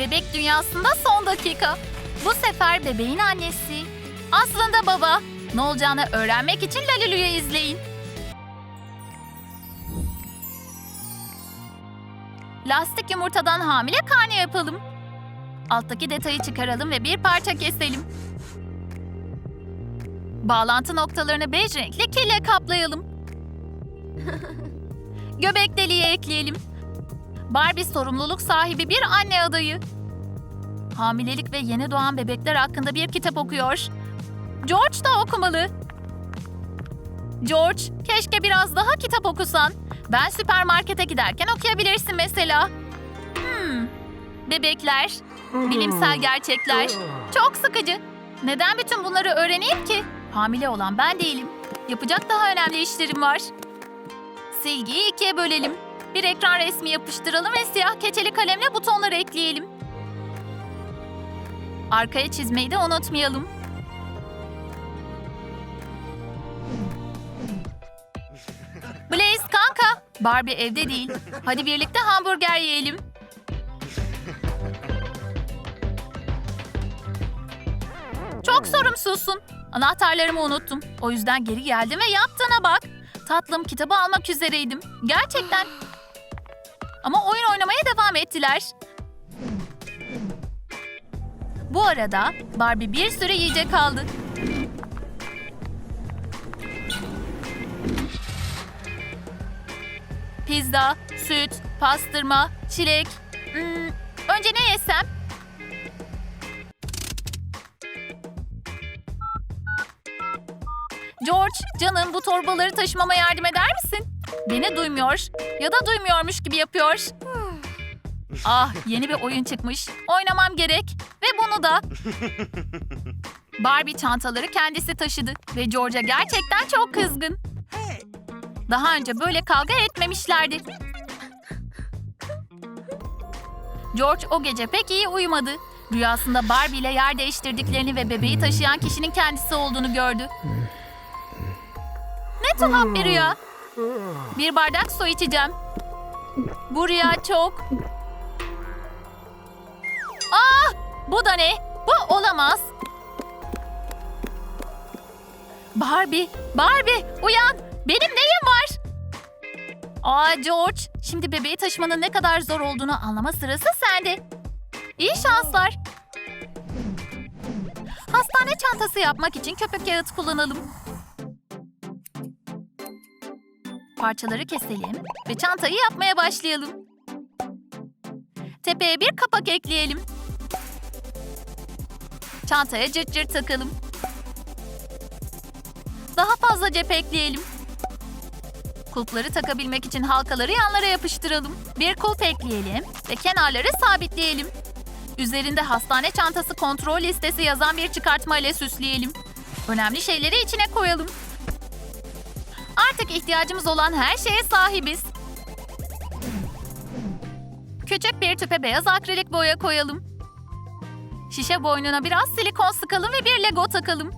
Bebek dünyasında son dakika. Bu sefer bebeğin annesi. Aslında baba. Ne olacağını öğrenmek için Lalilu'yu izleyin. Lastik yumurtadan hamile karne yapalım. Alttaki detayı çıkaralım ve bir parça keselim. Bağlantı noktalarını bej renkli kille kaplayalım. Göbek deliği ekleyelim. Barbie sorumluluk sahibi bir anne adayı. Hamilelik ve yeni doğan bebekler hakkında bir kitap okuyor. George da okumalı. George, keşke biraz daha kitap okusan. Ben süpermarkete giderken okuyabilirsin mesela. Hmm, bebekler, bilimsel gerçekler. Çok sıkıcı. Neden bütün bunları öğreneyim ki? Hamile olan ben değilim. Yapacak daha önemli işlerim var. Silgiyi ikiye bölelim. Bir ekran resmi yapıştıralım ve siyah keçeli kalemle butonları ekleyelim. Arkaya çizmeyi de unutmayalım. Blaze kanka. Barbie evde değil. Hadi birlikte hamburger yiyelim. Çok sorumsuzsun. Anahtarlarımı unuttum. O yüzden geri geldim ve yaptığına bak. Tatlım kitabı almak üzereydim. Gerçekten. Ama oyun oynamaya devam ettiler. Bu arada Barbie bir sürü yiyecek aldı. Pizza, süt, pastırma, çilek. Hmm, önce ne yesem? George, canım bu torbaları taşımama yardım eder misin? Beni duymuyor ya da duymuyormuş gibi yapıyor. Ah, yeni bir oyun çıkmış. Oynamam gerek ve bunu da. Barbie çantaları kendisi taşıdı ve George'a gerçekten çok kızgın. Daha önce böyle kavga etmemişlerdi. George o gece pek iyi uyumadı. Rüyasında Barbie ile yer değiştirdiklerini ve bebeği taşıyan kişinin kendisi olduğunu gördü. Ne tuhaf bir rüya. Bir bardak su içeceğim. Bu rüya çok... Ah! Bu da ne? Bu olamaz. Barbie, Barbie uyan. Benim neyim var? Aa George, şimdi bebeği taşımanın ne kadar zor olduğunu anlama sırası sende. İyi şanslar. Hastane çantası yapmak için köpük kağıt kullanalım. Parçaları keselim ve çantayı yapmaya başlayalım. Tepeye bir kapak ekleyelim. Çantaya cırt cırt takalım. Daha fazla cep ekleyelim. Kulpları takabilmek için halkaları yanlara yapıştıralım. Bir kulp ekleyelim ve kenarları sabitleyelim. Üzerinde hastane çantası kontrol listesi yazan bir çıkartma ile süsleyelim. Önemli şeyleri içine koyalım. Artık ihtiyacımız olan her şeye sahibiz. Küçük bir tüpe beyaz akrilik boya koyalım. Şişe boynuna biraz silikon sıkalım ve bir lego takalım.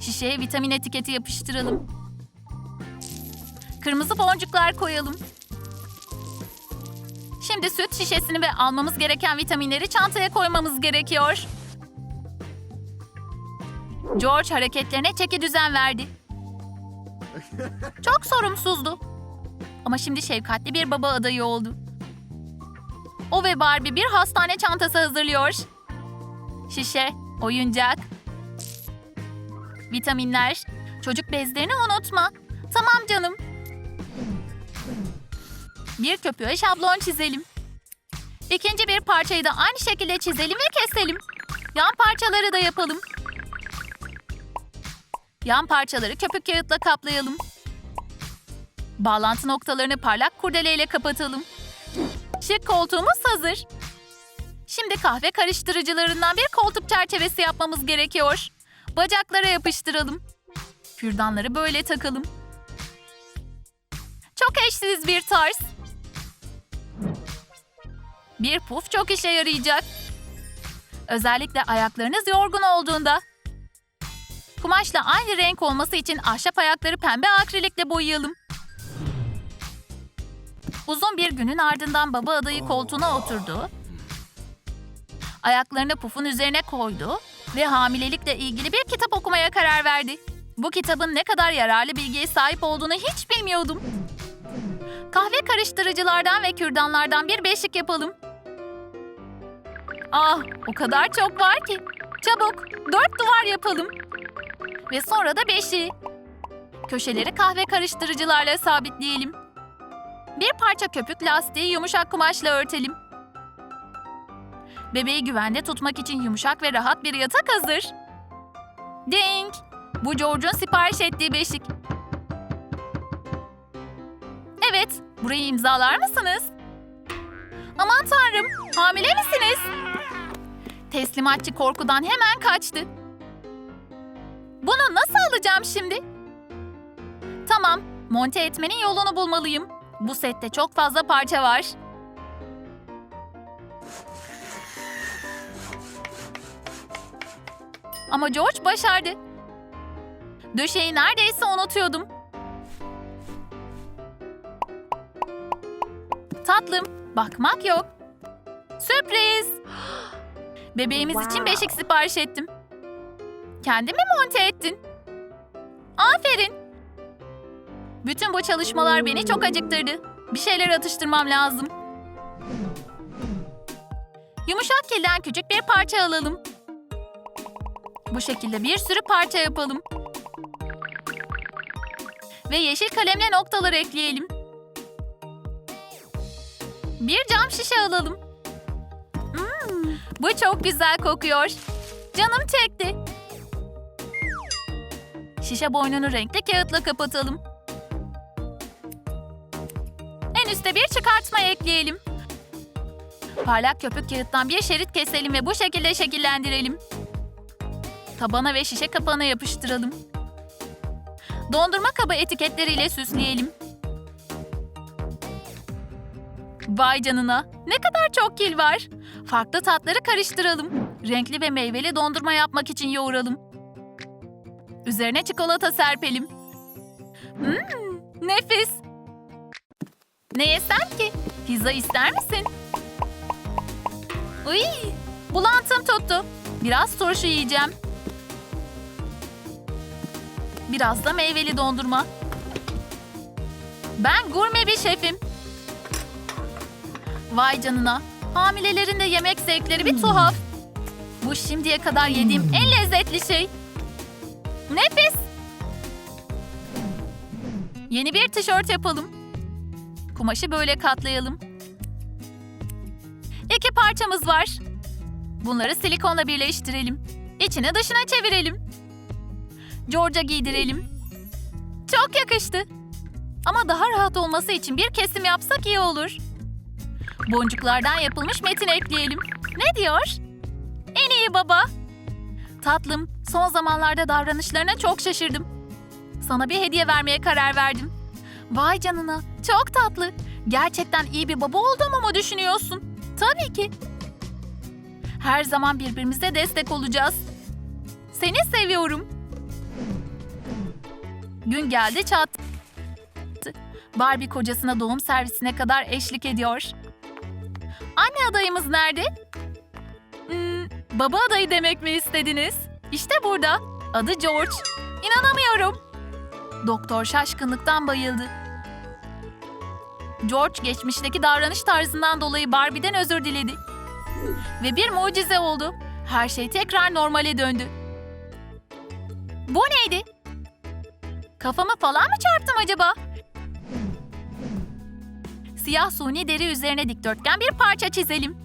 Şişeye vitamin etiketi yapıştıralım. Kırmızı boncuklar koyalım. Şimdi süt şişesini ve almamız gereken vitaminleri çantaya koymamız gerekiyor. George hareketlerine çeki düzen verdi. Çok sorumsuzdu. Ama şimdi şefkatli bir baba adayı oldu. O ve Barbie bir hastane çantası hazırlıyor. Şişe, oyuncak, vitaminler, çocuk bezlerini unutma. Tamam canım. Bir köpüğe şablon çizelim. İkinci bir parçayı da aynı şekilde çizelim ve keselim. Yan parçaları da yapalım. Yan parçaları köpük kağıtla kaplayalım. Bağlantı noktalarını parlak kurdeleyle kapatalım. Şık koltuğumuz hazır. Şimdi kahve karıştırıcılarından bir koltuk çerçevesi yapmamız gerekiyor. Bacaklara yapıştıralım. Kürdanları böyle takalım. Çok eşsiz bir tarz. Bir puf çok işe yarayacak. Özellikle ayaklarınız yorgun olduğunda. Kumaşla aynı renk olması için ahşap ayakları pembe akrilikle boyayalım. Uzun bir günün ardından baba adayı koltuğuna oturdu. Ayaklarını pufun üzerine koydu ve hamilelikle ilgili bir kitap okumaya karar verdi. Bu kitabın ne kadar yararlı bilgiye sahip olduğunu hiç bilmiyordum. Kahve karıştırıcılardan ve kürdanlardan bir beşik yapalım. Ah, o kadar çok var ki. Çabuk, dört duvar yapalım. Ve sonra da beşiği. Köşeleri kahve karıştırıcılarla sabitleyelim. Bir parça köpük lastiği yumuşak kumaşla örtelim. Bebeği güvende tutmak için yumuşak ve rahat bir yatak hazır. Ding! Bu George'un sipariş ettiği beşik. Evet, burayı imzalar mısınız? Aman tanrım, hamile misiniz? Teslimatçı korkudan hemen kaçtı. Bunu nasıl alacağım şimdi? Tamam, monte etmenin yolunu bulmalıyım. Bu sette çok fazla parça var. Ama George başardı. Döşeyi neredeyse unutuyordum. Tatlım, bakmak yok. Sürpriz! Bebeğimiz için Wow. beşik sipariş ettim. Kendin mi monte ettin? Aferin. Bütün bu çalışmalar beni çok acıktırdı. Bir şeyler atıştırmam lazım. Yumuşak kilden küçük bir parça alalım. Bu şekilde bir sürü parça yapalım. Ve yeşil kalemle noktalar ekleyelim. Bir cam şişe alalım. Hmm, bu çok güzel kokuyor. Canım çekti. Şişe boynunu renkli kağıtla kapatalım. En üste bir çıkartma ekleyelim. Parlak köpük kağıttan bir şerit keselim ve bu şekilde şekillendirelim. Tabana ve şişe kapağına yapıştıralım. Dondurma kabı etiketleriyle süsleyelim. Vay canına, ne kadar çok kil var. Farklı tatları karıştıralım. Renkli ve meyveli dondurma yapmak için yoğuralım. Üzerine çikolata serpelim. Mmm, nefis. Ne yesem ki? Pizza ister misin? Uy, bulantım tuttu. Biraz turşu yiyeceğim. Biraz da meyveli dondurma. Ben gurme bir şefim. Vay canına. Hamilelerin de yemek zevkleri bir tuhaf. Bu şimdiye kadar yediğim en lezzetli şey. Nefis. Yeni bir tişört yapalım. Kumaşı böyle katlayalım. İki parçamız var. Bunları silikonla birleştirelim. İçine dışına çevirelim. George'a giydirelim. Çok yakıştı. Ama daha rahat olması için bir kesim yapsak iyi olur. Boncuklardan yapılmış metin ekleyelim. Ne diyor? En iyi baba. Tatlım, son zamanlarda davranışlarına çok şaşırdım. Sana bir hediye vermeye karar verdim. Vay canına, çok tatlı. Gerçekten iyi bir baba olduğumu mu düşünüyorsun? Tabii ki. Her zaman birbirimize destek olacağız. Seni seviyorum. Gün geldi çattı. Barbie kocasına doğum servisine kadar eşlik ediyor. Anne adayımız nerede? Baba adayı demek mi istediniz? İşte burada. Adı George. İnanamıyorum. Doktor şaşkınlıktan bayıldı. George geçmişteki davranış tarzından dolayı Barbie'den özür diledi. Ve bir mucize oldu. Her şey tekrar normale döndü. Bu neydi? Kafamı falan mı çarptım acaba? Siyah suni deri üzerine dikdörtgen bir parça çizelim.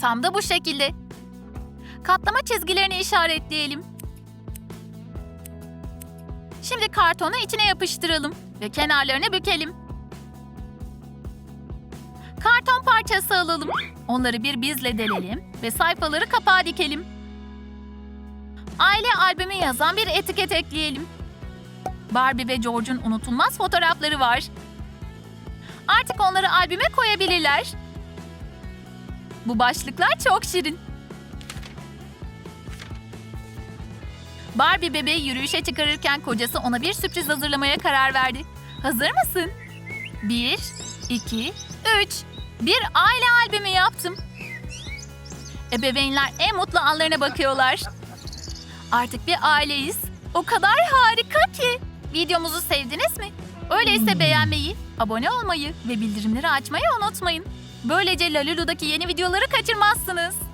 Tam da bu şekilde. Katlama çizgilerini işaretleyelim. Şimdi kartonu içine yapıştıralım ve kenarlarını bükelim. Karton parçası alalım. Onları bir bizle delelim ve sayfaları kapağa dikelim. Aile albümü yazan bir etiket ekleyelim. Barbie ve George'un unutulmaz fotoğrafları var. Artık onları albüme koyabilirler. Bu başlıklar çok şirin. Barbie bebeği yürüyüşe çıkarırken kocası ona bir sürpriz hazırlamaya karar verdi. Hazır mısın? Bir, iki, üç. Bir aile albümü yaptım. Ebeveynler en mutlu anlarına bakıyorlar. Artık bir aileyiz. O kadar harika ki. Videomuzu sevdiniz mi? Öyleyse beğenmeyi, abone olmayı ve bildirimleri açmayı unutmayın. Böylece Lalulu'daki yeni videoları kaçırmazsınız.